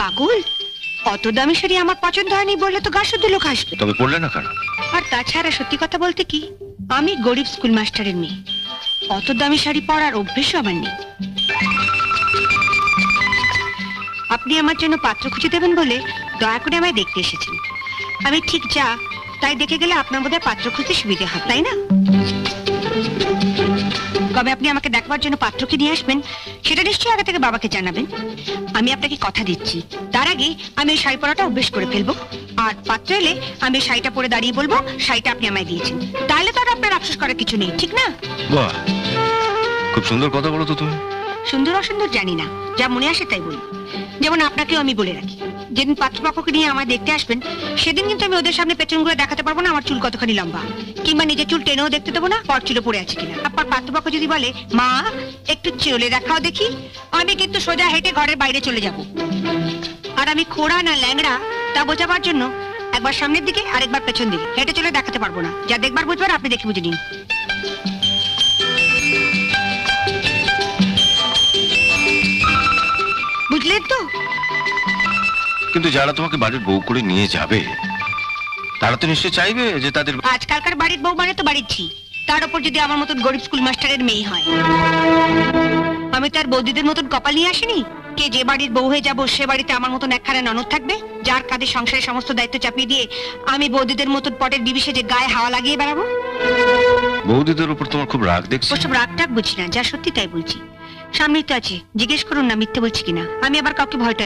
পাগল অত দামি শাড়ি আমার পছন্দ হয়নি বললে তো গা শুদ্ধ লোক আসবে তবে পড়লে না কেন? আর তাছাড়া সত্যি কথা বলতে কি আমি গরিব স্কুল মাস্টারের মেয়ে। অত দামি শাড়ি পরার অভ্যেসও আমার নেই। আপনি আমার জন্য পাত্র খুঁজে দেবেন বলে দয়া করে আমায় দেখতে এসেছেন। আমি ঠিক যা তাই দেখে গেলে আপনার বোধহয় পাত্র খুঁজতে সুবিধে হয় তাই না? কবে আপনি আমাকে দেখবার জন্য পাত্রকে নিয়ে আসবেন সেটা নিশ্চয়ই আগে থেকে বাবাকে জানাবেন। আমি আপনাকে কথা দিচ্ছি। তার আগে আমি এই শাড়ি পরাটা অভ্যেস করে ফেলব। আর পাত্র এলে আমি শাড়িটা পরে দাঁড়িয়ে বলব শাড়িটা আপনি আমায় দিয়েছেন। তাহলে তো আর আপনার আফসোস করার কিছু নেই ঠিক না? বাহ। খুব সুন্দর কথা বলো তো তুমি। সুন্দর অসুন্দর জানি না। যা মনে আসে তাই বলি। যেমন আপনাকেও আমি বলে রাখি। যেদিন পাত্রপক্ষকে নিয়ে আমায় দেখতে আসবেন, সেদিন কিন্তু আমি ওদের সামনে পেছন দেখাতে পারব না, আমার চুল কতখানি লম্বা। কিংবা নিজের চুল টেনেও দেখতে দেবো না, পর চুলে পড়ে আছে কিনা। আপনার পাত্রপক্ষ যদি বলে, মা, একটু চলে দেখাও দেখি, আমি কিন্তু সোজা হেঁটে ঘরের বাইরে চলে যাব। আর আমি খোড়া না ল্যাংড়া, তা বোঝাবার জন্য একবার সামনের দিকে আর একবার পেছন দিকে, হেঁটে চলে দেখাতে পারব না। যা দেখবার বুঝবার, আপনি দেখে বুঝে নিন। বুঝলেন তো? কিন্তু যারা তোমাকে বাড়ির বউ করে নিয়ে যাবে তারা তো নিশ্চয়ই চাইবে যে তাদের আজকালকার বাড়ির বউ মানে তো বাড়ির ঝি। তার উপর যদি আমার মতন গরিব স্কুল মাস্টারের মেয়ে হয়। আমি তার বৌদিদের মতন কপাল নিয়ে আসিনি? কে যে বাড়ির বউ হয়ে যাব সে বাড়িতে আমার মতন একখানা ননদ থাকবে? যার কাঁধে সংসারের সমস্ত দায়িত্ব চাপিয়ে দিয়ে আমি বৌদিদের মতন পটের বিবিসে যে গায়ে হাওয়া লাগিয়ে বেড়াবো? বৌদিদের উপর তোমার খুব রাগ দেখছি। ওসব রাগ টাগ বুঝি না যা সত্যি তাই বলছি। সামনেই তো আছে জিজ্ঞেস করুন না মিথ্যে বলছি কিনা। আমি আবার কাউকে ভয় টয়